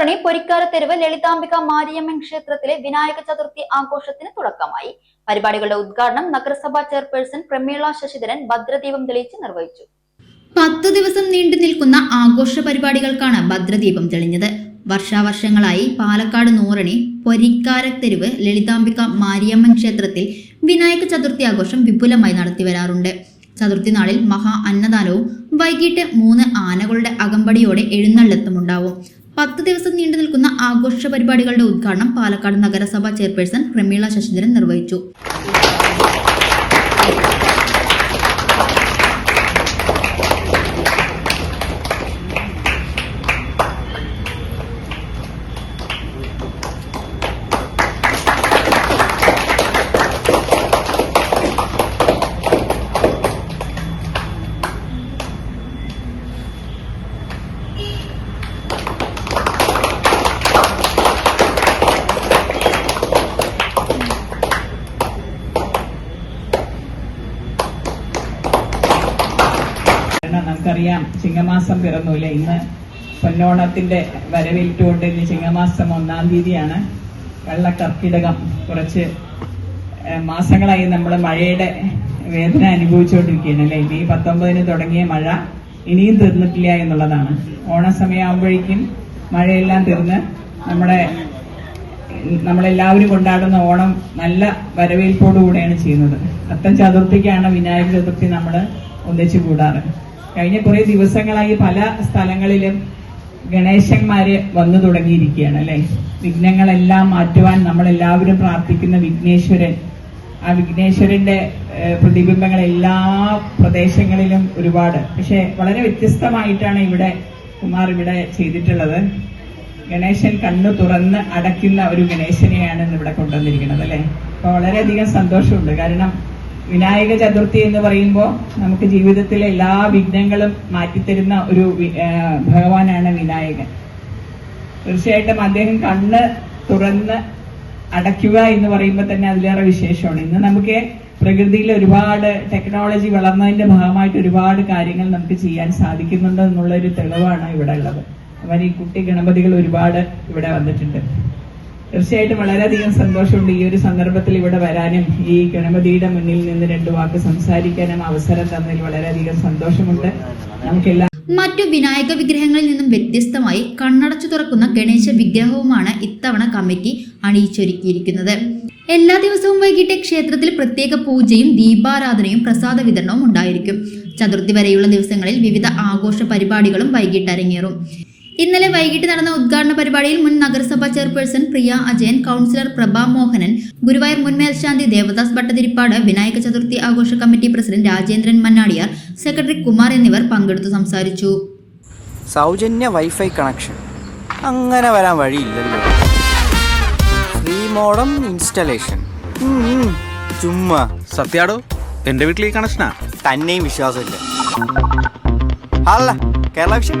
നൂറണി പൊരിക്കാരത്തെരുവ് ലളിതാംബിക മാരിയമ്മൻ ക്ഷേത്രത്തിലെ വിനായക ചതുർത്ഥി ആഘോഷത്തിന് തുടക്കമായി. പരിപാടികളുടെ ഉദ്ഘാടനം നഗരസഭാ ചെയർപേഴ്സൺ പ്രമീള ശശിധരൻ ഭദ്രദീപം തെളിയിച്ച് നിർവഹിച്ചു. പത്തു ദിവസം നീണ്ടു നിൽക്കുന്ന ആഘോഷ പരിപാടികൾക്കാണ് ഭദ്രദീപം തെളിഞ്ഞത്. വർഷാവർഷങ്ങളായി പാലക്കാട് നൂറണി പൊരിക്കാരത്തെരുവ് ലളിതാംബിക മാരിയമ്മൻ ക്ഷേത്രത്തിൽ വിനായക ചതുർത്ഥി ആഘോഷം വിപുലമായി നടത്തി വരാറുണ്ട്. ചതുർത്ഥി നാളിൽ മഹാ അന്നദാനവും വൈകിട്ട് മൂന്ന് ആനകളുടെ അകമ്പടിയോടെ എഴുന്നള്ളത്തുമുണ്ടാവും. പത്ത് ദിവസം നീണ്ടു നിൽക്കുന്ന ആഘോഷ പരിപാടികളുടെ ഉദ്ഘാടനം പാലക്കാട് നഗരസഭാ ചെയർപേഴ്സൺ പ്രമീള ശശിധരൻ നിർവഹിച്ചു. നമുക്കറിയാം ചിങ്ങമാസം പിറന്നൂല്ലേ? ഇന്ന് പൊന്നോണത്തിന്റെ വരവേറ്റുകൊണ്ട് ഇന്ന് ചിങ്ങമാസം ഒന്നാം തീയതിയാണ്. വെള്ളക്കർക്കിടകം കുറച്ച് മാസങ്ങളായി നമ്മൾ മഴയുടെ വേദന അനുഭവിച്ചുകൊണ്ടിരിക്കുകയാണ് അല്ലേ? മെയ് പത്തൊമ്പതിന് തുടങ്ങിയ മഴ ഇനിയും തീർന്നിട്ടില്ല എന്നുള്ളതാണ്. ഓണസമയമാകുമ്പോഴേക്കും മഴയെല്ലാം തീർന്ന് നമ്മുടെ നമ്മളെല്ലാവരും കൊണ്ടാടുന്ന ഓണം നല്ല വരവേൽപ്പോടുകൂടെയാണ് ചെയ്യുന്നത്. അത്തം ചതുർത്ഥിക്കാണ് വിനായക ചതുർത്ഥി നമ്മൾ ഒന്നിച്ചു കൂടാറ്. കഴിഞ്ഞ കുറെ ദിവസങ്ങളായി പല സ്ഥലങ്ങളിലും ഗണേശന്മാര് വന്നു തുടങ്ങിയിരിക്കുകയാണ് അല്ലെ? വിഘ്നങ്ങളെല്ലാം മാറ്റുവാൻ നമ്മളെല്ലാവരും പ്രാർത്ഥിക്കുന്ന വിഘ്നേശ്വരൻ. ആ വിഘ്നേശ്വരന്റെ പ്രതിബിംബങ്ങൾ എല്ലാ പ്രദേശങ്ങളിലും ഒരുപാട്. പക്ഷെ വളരെ വ്യത്യസ്തമായിട്ടാണ് ഇവിടെ കുമാർ ഇവിടെ ചെയ്തിട്ടുള്ളത്. ഗണേശൻ കണ്ണു തുറന്ന് അടയ്ക്കുന്ന ഒരു ഗണേശനെയാണ് ഇവിടെ കൊണ്ടുവന്നിരിക്കുന്നത് അല്ലെ? അപ്പൊ വളരെയധികം സന്തോഷമുണ്ട്. കാരണം വിനായക ചതുർത്ഥി എന്ന് പറയുമ്പോൾ നമുക്ക് ജീവിതത്തിലെ എല്ലാ വിഘ്നങ്ങളും മാറ്റിത്തരുന്ന ഒരു ഭഗവാനാണ് വിനായകൻ. തീർച്ചയായിട്ടും അദ്ദേഹം കണ്ണ് തുറന്ന് അടയ്ക്കുക എന്ന് പറയുമ്പോൾ തന്നെ അതിലേറെ വിശേഷമാണ്. ഇന്ന് നമുക്ക് പ്രകൃതിയിൽ ഒരുപാട് ടെക്നോളജി വളർന്നതിന്റെ ഭാഗമായിട്ട് ഒരുപാട് കാര്യങ്ങൾ നമുക്ക് ചെയ്യാൻ സാധിക്കുന്നുണ്ട് എന്നുള്ള ഒരു തെളിവാണ് ഇവിടെ ഉള്ളത്. അവൻ ഈ കുട്ടി ഗണപതികൾ ഒരുപാട് ഇവിടെ വന്നിട്ടുണ്ട്. തീർച്ചയായിട്ടും വളരെയധികം സന്തോഷമുണ്ട് ഈ ഒരു സന്ദർഭത്തിൽ ഇവിടെ വരാനും ഈ ഗണപതിയുടെ മുന്നിൽ നിന്ന് രണ്ടു വാക്ക് സംസാരിക്കാനും അവസരം തന്നതിൽ വളരെയധികം സന്തോഷമുണ്ട്. നമുക്കെല്ലാം മറ്റു വിനായക വിഗ്രഹങ്ങളിൽ നിന്നും വ്യത്യസ്തമായി കണ്ണടച്ചു തുറക്കുന്ന ഗണേശ വിഗ്രഹവുമാണ് ഇത്തവണ കമ്മിറ്റി അണിയിച്ചൊരുക്കിയിരിക്കുന്നത്. എല്ലാ ദിവസവും വൈകിട്ട് ക്ഷേത്രത്തിൽ പ്രത്യേക പൂജയും ദീപാരാധനയും പ്രസാദ വിതരണവും ഉണ്ടായിരിക്കും. ചതുർത്ഥി വരെയുള്ള ദിവസങ്ങളിൽ വിവിധ ആഘോഷ പരിപാടികളും വൈകിട്ട് അരങ്ങേറും ഇന്നലെ വൈകിട്ട് നടന്ന ഉദ്ഘാടന പരിപാടിയിൽ മുൻ നഗരസഭാ ചെയർപേഴ്സൺ പ്രിയ അജയൻ കൗൺസിലർ പ്രഭാ മോഹനൻ ഗുരുവായൂർ മുൻ മേൽശാന്തി ദേവദാസ് ഭട്ടതിരിപ്പാട് വിനായക ചതുർത്ഥി ആഘോഷ committee president Rajendran Mannadiyar secretary Kumar എന്നിവർ പങ്കെടുത്തു സംസാരിച്ചു. സൗജന്യ വൈഫൈ കണക്ഷൻ. അങ്ങനെ വരാൻ വഴിയില്ലല്ലോ. Free modem installation. ചുമ്മാ. സത്യാടോ എന്റെ വീട്ടിൽ കണക്ഷനാ? തന്നെയും വിശ്വാസമില്ല. അല്ല കേരള വിഷൻ?